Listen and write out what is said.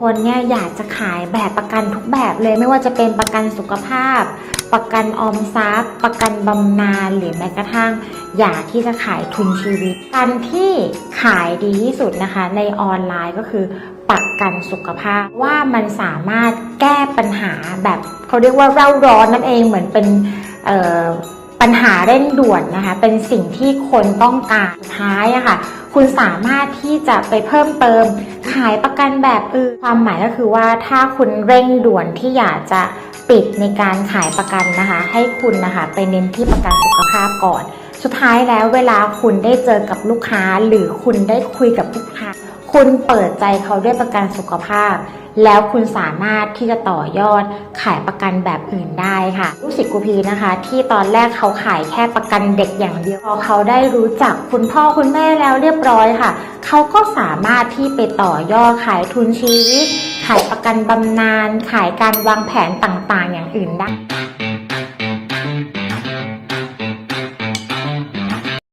คนเนี่ยอยากจะขายแบบประกันทุกแบบเลยไม่ว่าจะเป็นประกันสุขภาพ ประกันออมทรัพย์ ประกันบำนาญหรือแม้กระทั่ง อยากที่จะขายทุนชีวิตการที่ขายดีที่สุดนะคะ ในออนไลน์ก็คือประกันสุขภาพว่ามันสามารถแก้ปัญหาแบบเขาเรียกว่าเร่าร้อนนั่นเองเหมือนเป็นปัญหาเร่งด่วนนะคะ เป็นสิ่งที่คนต้องการท้ายอะค่ะคุณสามารถที่จะไปเพิ่มเติม ขายประกันแบบอื่นความหมายก็คือว่าถ้าคุณเร่งด่วนที่อยากจะปิดในการขายประกันนะคะ ให้คุณนะคะไปเน้นที่ประกันสุขภาพก่อน สุดท้ายแล้วเวลาคุณได้เจอกับลูกค้า หรือคุณได้คุยกับลูกค้า คุณเปิดใจเขาด้วยประกันสุขภาพ แล้วคุณสามารถที่จะต่อยอดขายประกันแบบอื่นได้ค่ะลูกศิษย์กูพีนะคะ ที่ตอนแรกเขาขายแค่ประกันเด็กอย่างเดียวพอเขาได้รู้จักคุณพ่อคุณแม่แล้วเรียบร้อยค่ะ เขาก็สามารถที่ไปต่อยอดขายทุนชีวิต ขายประกันบำนาญขายการวางแผนต่างๆ อย่างอื่นได้